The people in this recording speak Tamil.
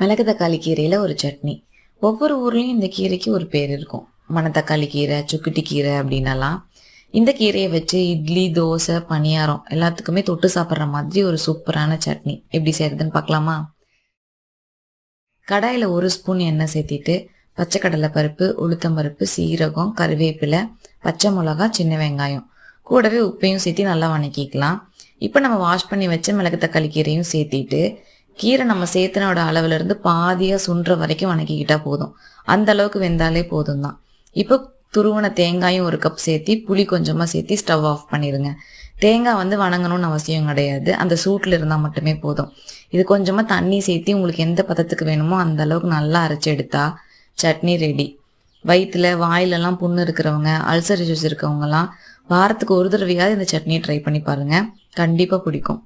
மிளகு தக்காளி கீரையில் ஒரு சட்னி. ஒவ்வொரு ஊர்லேயும் இந்த கீரைக்கு ஒரு பேர் இருக்கும். மணத்தக்காளி கீரை சுக்குட்டி கீரை அப்படின்னலாம். இந்த கீரையை வச்சு இட்லி தோசை பணியாரம் எல்லாத்துக்குமே தொட்டு சாப்பிட்ற மாதிரி ஒரு சூப்பரான சட்னி. எப்படி செய்யறதுன்னு பார்க்கலாமா? கடாயில் ஒரு ஸ்பூன் எண்ணெய் சேர்த்திட்டு பச்சை கடலை பருப்பு உளுத்தம் பருப்பு சீரகம் கருவேப்பிலை பச்சை மிளகா சின்ன வெங்காயம். கூடவே உப்பையும் சேர்த்து நல்லா வணக்கிக்கலாம். இப்போ நம்ம வாஷ் பண்ணி வச்ச மிளகு தக்காளி கீரையும் சேர்த்திட்டு கீரை நம்ம சேர்த்தனோட அளவுல இருந்து பாதியாக சுன்ற வரைக்கும் வணக்கிக்கிட்டா போதும். அந்த அளவுக்கு வெந்தாலே போதும் தான் இப்போ துருவன தேங்காயும் ஒரு கப் சேர்த்தி புளி கொஞ்சமாக சேர்த்தி ஸ்டவ் ஆஃப் பண்ணிடுங்க தேங்காய் வந்து வணங்கணும்னு அவசியம் கிடையாது. அந்த சூட்டில் இருந்தால் மட்டுமே போதும். இது கொஞ்சமாக தண்ணி சேர்த்தி உங்களுக்கு எந்த பதத்துக்கு வேணுமோ அந்த அளவுக்கு நல்லா அரைச்சி எடுத்தா சட்னி ரெடி வயிற்றுல வாயிலெல்லாம் புண்ணு இருக்கிறவங்க அல்சர் இஷ்யூஸ் இருக்கவங்கலாம் வாரத்துக்கு ஒரு தடவையாவது இந்த சட்னியை ட்ரை பண்ணி பாருங்க. கண்டிப்பாக பிடிக்கும்.